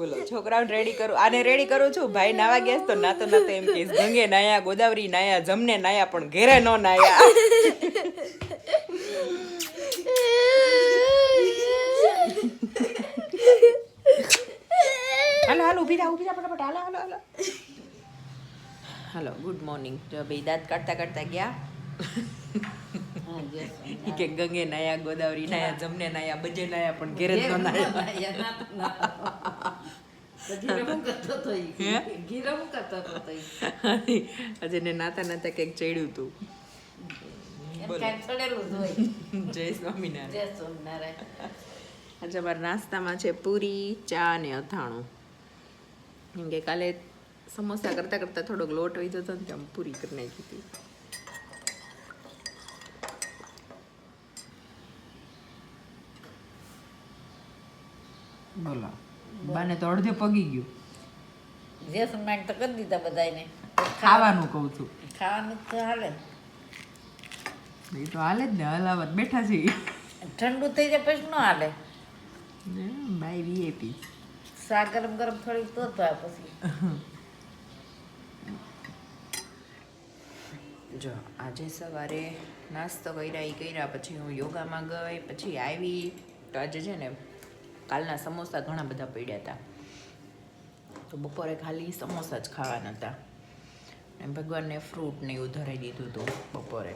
બોલો છોકરાઓને રેડી કરું આને રેડી કરું છું? ભાઈ નાવા ગયા તો નાતો નાતો એમ કે ગંગે નાયા ગોદાવરી નાયા જમને નાયા પણ ઘેરે નો નાયા. હાલો હાલો ઊભી થા ઊભી થા ફટાફટ હાલો હાલો હાલો. હાલો ગુડ મોર્નિંગ જો ભાઈ દાંત કાઢતા કાઢતા ગયા. કે ગંગે નાયા ગોદાવરી નાયા જમને નાયા બજે નાયા પણ ઘેરે ન નાયા. આજે ને નાતા નાતા કંઈક ચડ્યું તું. જય સ્વામિનારાયણ. આજે અમારા નાસ્તામાં છે પૂરી ચા અને અથાણું. કેમ કે કાલે સમોસા કરતા કરતા થોડોક લોટ વહી જતો ને ત્યાં પૂરી કરી નાખી હતી. બોલો. બાને તો અડધે પગી ગયું. જે સમાન તો કરી દીધા બધાને ખાવાનું કહું છું. ખાવાનું તો હાલે. એ તો હાલે જ ને હલાવત બેઠા છે. ઠંડુ થઈ જાય પછી ન હાલે. બાય વીએપી સા ગરમ ગરમ થોડીક તો થાય પછી. જો આજે સવારે નાસ્તો કર્યા એ કર્યા પછી હું યોગામાં ગઈ પછી આવી. તો આજે છે ને કાલના સમોસા ઘણા બધા પડ્યા હતા. તો બપોરે ખાલી સમોસા જ ખાવાના હતા. અને ભગવાનને ફ્રૂટ ને એવું ધરાઈ દીધું હતું બપોરે.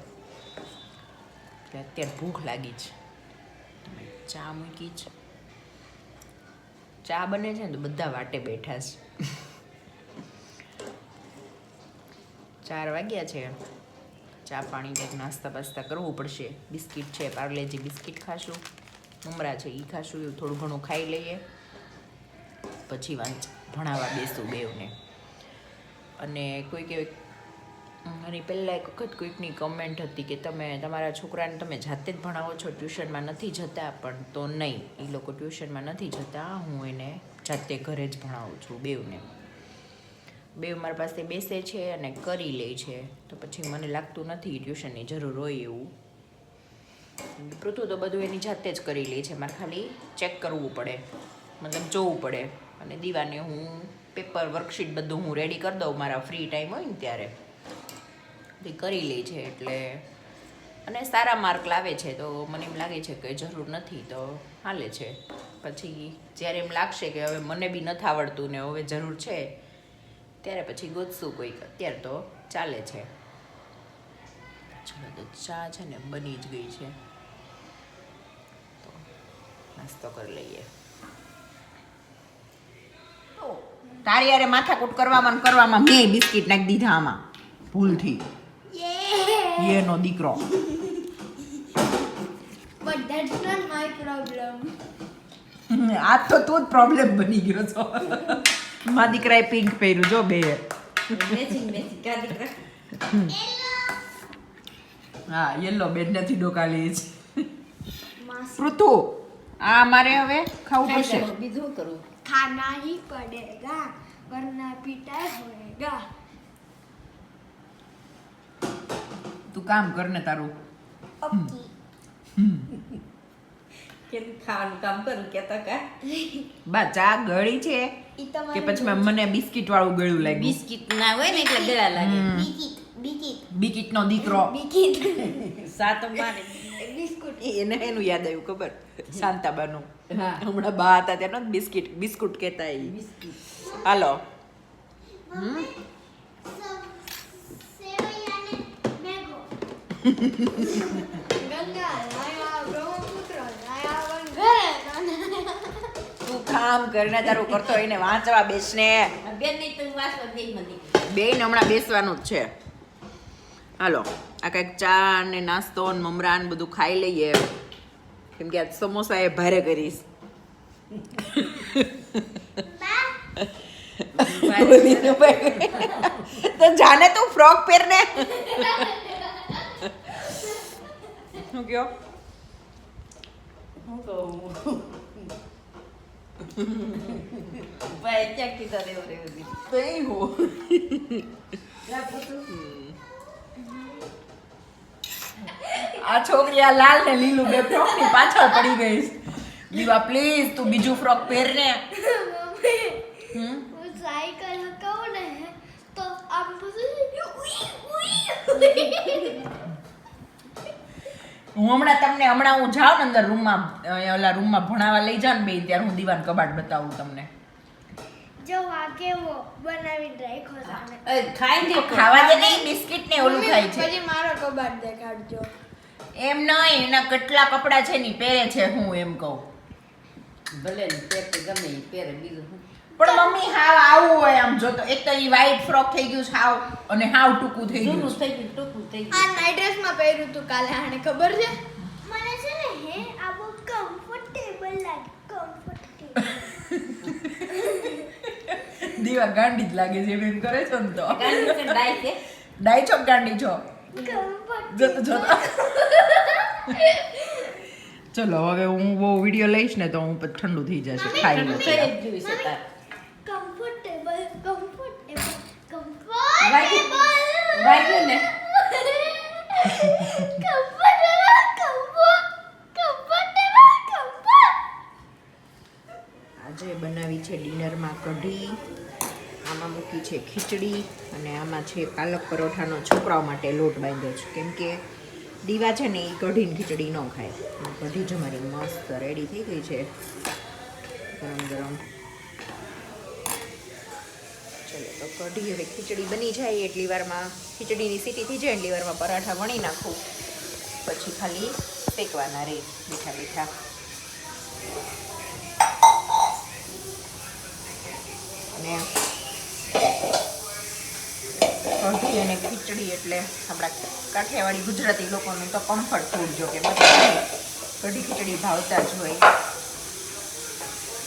અત્યારે ભૂખ લાગી છે. ચા મૂકી છે? ચા બને છે ને તો બધા વાટે બેઠા છે. ચાર વાગ્યા છે. ચા પાણી કંઈક નાસ્તા બાસ્તા કરવું પડશે. બિસ્કિટ છે પાર્લેજી બિસ્કિટ ખાશું. મમરા છે. એ ખાશું, એવું થોડું ઘણું ખાઈ લઈએ. પછી વાંચ ભણાવવા બેસું બેવને અને કોઈક એવી અને પહેલાં એક વખત કોઈકની કમેન્ટ હતી કે તમે, તમારા છોકરાને તમે જાતે જ ભણાવો છો, ટ્યુશનમાં નથી જતા, પણ તો નહીં. એ લોકો ટ્યુશનમાં નથી જતા, હું એને જાતે ઘરે જ ભણાવું છું બેવને બે મારી પાસે બેસે છે અને કરી લે છે. તો પછી મને લાગતું નથી ટ્યુશનની જરૂર હોય એવું. પૃથુ તો બધું એની જાતે જ કરી લે છે. મારે ખાલી ચેક કરવું પડે. મતલબ જોવું પડે. અને દીવાને હું પેપર વર્કશીટ બધું હું રેડી કરી દઉં મારા ફ્રી ટાઈમ હોય ને ત્યારે. તે કરી લે છે એટલે. અને સારા માર્ક લાવે છે તો મને એમ લાગે છે કે જરૂર નથી તો હાલે છે. પછી જ્યારે એમ લાગશે કે હવે મને બી નથી આવડતું ને હવે જરૂર છે, ત્યારે પછી ગોતશું કોઈક. અત્યારે તો ચાલે છે. ચા છે ને બની જ ગઈ છે. તો નાસ્તો કરી લઈએ. તારી યારે માથાકૂટ કરવામાં કરવામાં મેં બિસ્કિટ નાખી દીધા આમાં. ભૂલથી. એનો દીકરો. But that's not my problem. આ તો તું જ પ્રોબ્લેમ બની ગયો છો. મા દીકરાએ પિંક પહેર્યું જો બે. મેચિંગ મેચિંગ કા દીકરા? હા યલો બેન નથી ડોકાલી છે. પૃથુ આ મારે હવે ખાવું પડશે. બીજું કરું. ખાના હી પડેગા વરના પીટા હોએગા તું કામ કર ને તારું. કેમ ખાવાનું કામ કરું કેતા કા? બા ચા ગળી છે કે પછી મને બિસ્કિટ વાળું ગળ્યું લાગે બિસ્કિટ ના હોય ને એટલે ગળા લાગે. બિસ્કિટ. બિકિટ બિકિટનો દીકરો. બિકિટ સાતમમાં બિસ્કુટ એને એનું યાદ આવ્યું ખબર? શાંતાબાનું. હા. હમણાં બા હતા તેનો બિસ્કિટ બિસ્કુટ કહેતા એ. બિસ્કિટ. હાલો. હમ? તું કામ કરીને તારું કરતો એને વાંચવા બેસને. બેન હમણાં બેસવાનું જ છે. હાલો આ કંઈક ચા ને નાસ્તો ને મમરા ને બધું ખાઈ લઈએ કેમ કે આજ સમોસા એ ભારે કરીશ. તો જાને તું ફ્રોક પહેરને? શું કયો? હું કહું? ભાઈ રેવું રેવું તઈ હો. આ છોકરી આ લાલ ને લીલું બે ફ્રોકની પાછળ પડી ગઈ દીવા પ્લીઝ તું બીજું ફ્રોક પહેર ને હું હમણાં તમને હમણાં હું જાઉં ને અંદર રૂમમાં ઓલા રૂમમાં ભણાવા લઈ જાઉં ને બે ત્યારે હું દીવાન કબાટ બતાવું તમને. જો આ કેવો બનાવીને રાખો સામે ખાઈ દે ખાવા દે નહીં બિસ્કિટ ને ઓલું ખાય છે. પછી મારો કબાટ દેખાડજો. એમ નહીં એના કેટલા કપડા છે ની પહેરે છે હું એમ કહું. ભલે ગમે એ પહેરે બીજું પણ મમ્મી હાવ આવું હોય આમ જો તો એક તો ઈ વ્હાઈટ ફ્રોક થઈ ગયું છે હાવ અને હાવ ટૂંકું થઈ ગયું જૂનું થઈ ગયું ટૂંકું થઈ આ નાઈટ ડ્રેસમાં પહેર્યું તું કાલે આને ખબર છે? મને છે ને હે આ બહુ કમ્ફર્ટેબલ લાગે કમ્ફર્ટેબલ દીવા ગાંડી જ લાગે છે એમ કરે છો ને તો. ગાંડી છે ડાય છે ડાઈ છો ગાંડી છો જોતો કમ્ફર્ટેબલ જોતો ચલો હવે હું બહુ વીડિયો લઈશ ને તો હું ઠંડુ થઈ જશે ખાઈ લઉં કમ્ફર્ટેબલ કમ્ફર્ટેબલ કમ્ફર્ટેબલ ને? આજે બનાવી છે ડિનરમાં કઢી આમાં મૂકી છે ખીચડી અને આમાં છે પાલક પરોઠાનો છોકરાઓ માટે લોટ બાંધ્યો છે. કેમ કે દીવા છે ને એ કઢીને ખીચડી ન ખાય. કઢી જ મારી મસ્ત રેડી થઈ ગઈ છે. ગરમ ગરમ. ચલો, તો કઢી હવે ખીચડી બની જાય એટલી વારમાં. ખીચડીની સીટી થઈ જાય એટલી વારમાં પરાઠા વણી નાખું. પછી ખાલી શેકવાના રે મીઠા મીઠા. અને કઢી અને ખીચડી એટલે આપણા કાઠિયાવાડી ગુજરાતી લોકોનું તો કમ્ફર્ટ ફૂડ જો કે બધા કઢી ખીચડી ભાવતા જ હોય.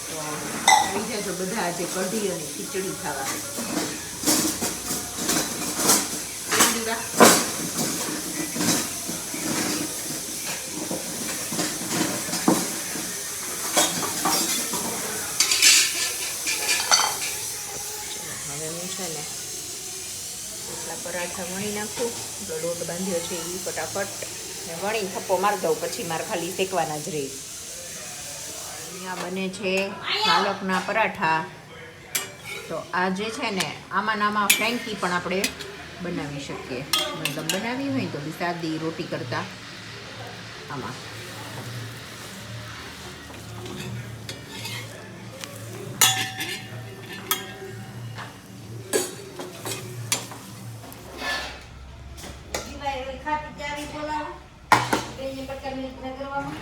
તો આવી જો બધા આજે કઢી અને ખીચડી ખાવા કેમ દીવા? ચલો, હવે હું છે ને એટલા વણી નાખું તો લોટ બાંધ્યો છે એ ફટાફટ, ને વણી થપ્પો મારી દઉં, પછી મારે ખાલી શેકવાના જ રહે. અહીંયા બને છે પાલકના પરાઠા. તો આ જે છે ને, આમાં નામાં ફ્રેન્કી પણ આપણે બનાવી શકીએ. મતલબ બનાવી હોય તો બી સાદી રોટી કરતાં. આમાં દીવાએ ઓલી ખાટી ચાવી બોલાવો બેને પચાસ મિનિટ ના કરવામાં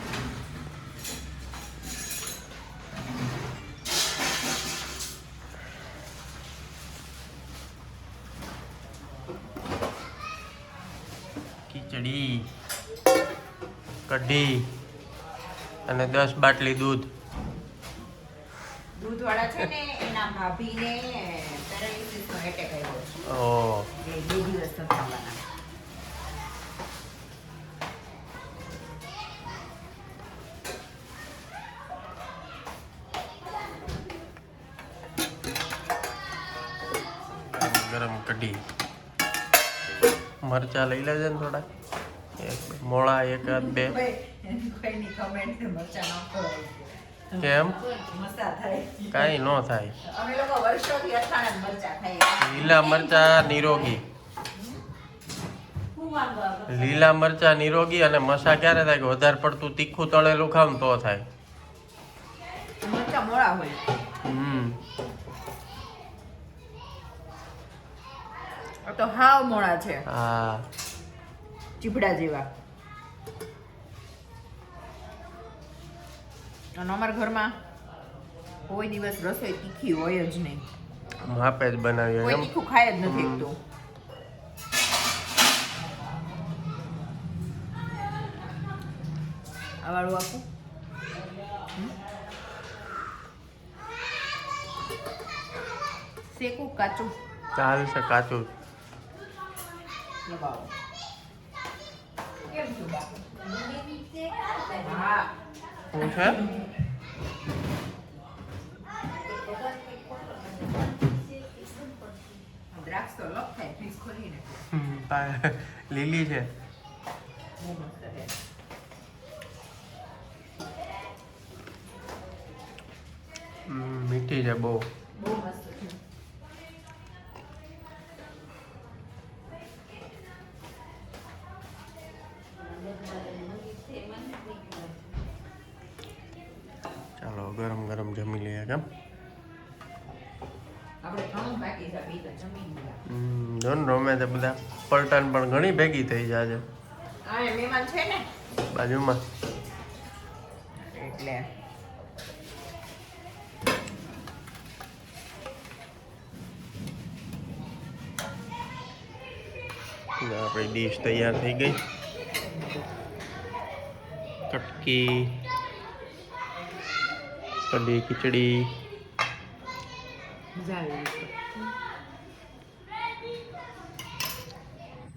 ખીચડી કઢી અને દસ બાટલી દૂધ. દૂધવાળા છે ને એના ભાભીને પેરાલિસિસનો એટેક આવ્યો છે. બે દિવસ નથી ગરમ કઢી. મરચા લઈ લેજે ને થોડા મોળા એકાદ બે. કેમ? કાંઈ ન થાય. લીલા મરચા નિરોગી. લીલા મરચા નિરોગી અને મસા ક્યારે થાય કે વધારે પડતું તીખું તળેલું ખાવ તો થાય. હોય. હમ. તો હાવ મોળા છે. હા. ચીભડા જેવા. અને અમારા ઘરમાં કોઈ દિવસ રસોઈ તીખી હોય જ નહીં. માપે જ બનાવીએ કોઈ તીખું ખાય જ નથી હમ. આ વાળું આપું? શેકું કાચું. ચાલશે કાચું. લગાવો. બા? શું છે દ્રાક્ષ તો લપ થાય ફ્રીજ ખોલીને હમ, લીલી છે છે હમ, મીઠી છે બહુ. બહુ મસ્ત છે. ગરમ ગરમ જમી લઈએ કેમ? જો ને રમે તે બધા પલટન પણ ઘણી ભેગી થઈ જાય છે બાજુમાં. એટલે. આપણી ડીશ તૈયાર થઈ ગઈ. કટકી. કઢી ખીચડી.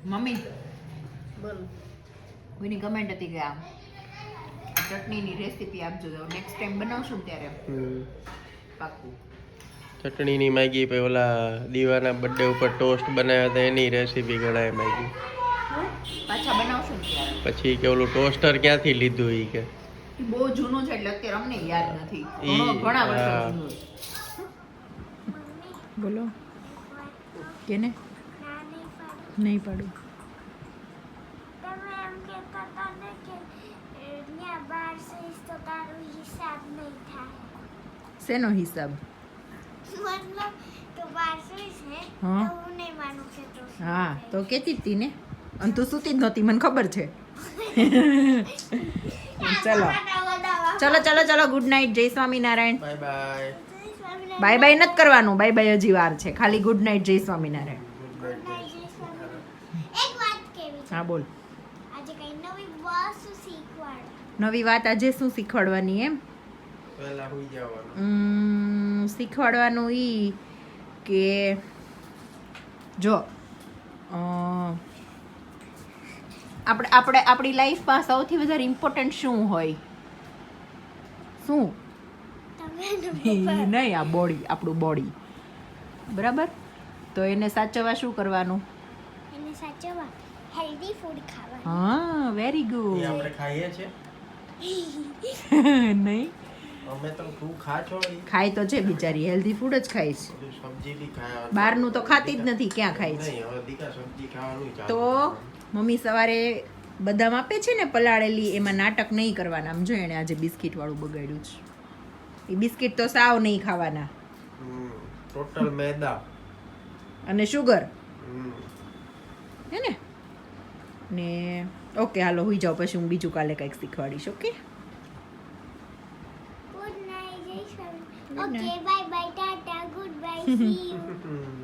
મમ્મી? બોલ. કોઈની કમેન્ટ હતી કે આ ચટણીની રેસીપી આપજો? તો નેક્સ્ટ ટાઈમ બનાવશું ત્યારે. પાક્કું. ચટણીની માગી પછી ઓલા દીવાના બર્થડે ઉપર ટોસ્ટ બનાવ્યા હતા એની રેસીપી ગણાય માગી. પાછા બનાવશું પછી કે ઓલું ટોસ્ટર ક્યાંથી લીધું એ કે? બહુ જૂનું છે એટલે અત્યારે અમને યાદ નથી. ઘણો- વર્ષો હા. જૂનું છે. બોલો. કેને? નહીં પાડું. શેનો હિસાબ? હા. તો હું નહીં માનું કે તો શું હા છે. તો કેતી હતી ને. અને તું સુતી જ નહોતી મને ખબર છે. ચલો. ચલો ચલો ચલો ગુડ નાઇટ જય Swaminarayan. Bye bye bye bye નથી કરવાનું બાય બાય હજી વાર છે. ખાલી ગુડ નાઇટ જય સ્વામિનારાયણ. હા બોલ. નવી વસ્તુ શીખવાડ? નવી વાત આજે શું શીખવાડવાની એમ? શીખવાડવાનું ઈ કે જો અ, આપણે આપણે આપણી લાઈફમાં સૌથી વધારે ઇમ્પોર્ટન્ટ શું હોય? શું? નહીં આ બોડી આપણું બોડી બરાબર? તો એને સાચવવા શું કરવાનું? એને સાચવવા હેલ્ધી ફૂડ ખાવાનું. હા વેરી એ ગુડ આપણે ખાઈએ છે. નહીં? અમે તો ખૂબ ખા છો ખાય તો છે બિચારી હેલ્ધી ફૂડ જ ખાય છે. સબ્જી બી ખાય બહારનું તો ખાતી જ નથી ક્યાં ખાય છે? નહીં હવે દીકા સબ્જી ખાવાનું તો. મમ્મી સવારે બદામ આપે છે ને પલાળેલી એમાં નાટક નહીં કરવાના. આમ જો એણે આજે બિસ્કિટ વાળું બગાડ્યું છે. એ બિસ્કિટ તો સાવ નહીં ખાવાના. ટોટલ મેદા. અને શુગર. હે ને? ને ઓકે હાલો હોઈ જાઓ પછી હું બીજું કાલે કંઈક શીખવાડીશ ઓકે? ગુડ નાઇટ જય Good સ્વામિનારાયણ night. ઓકે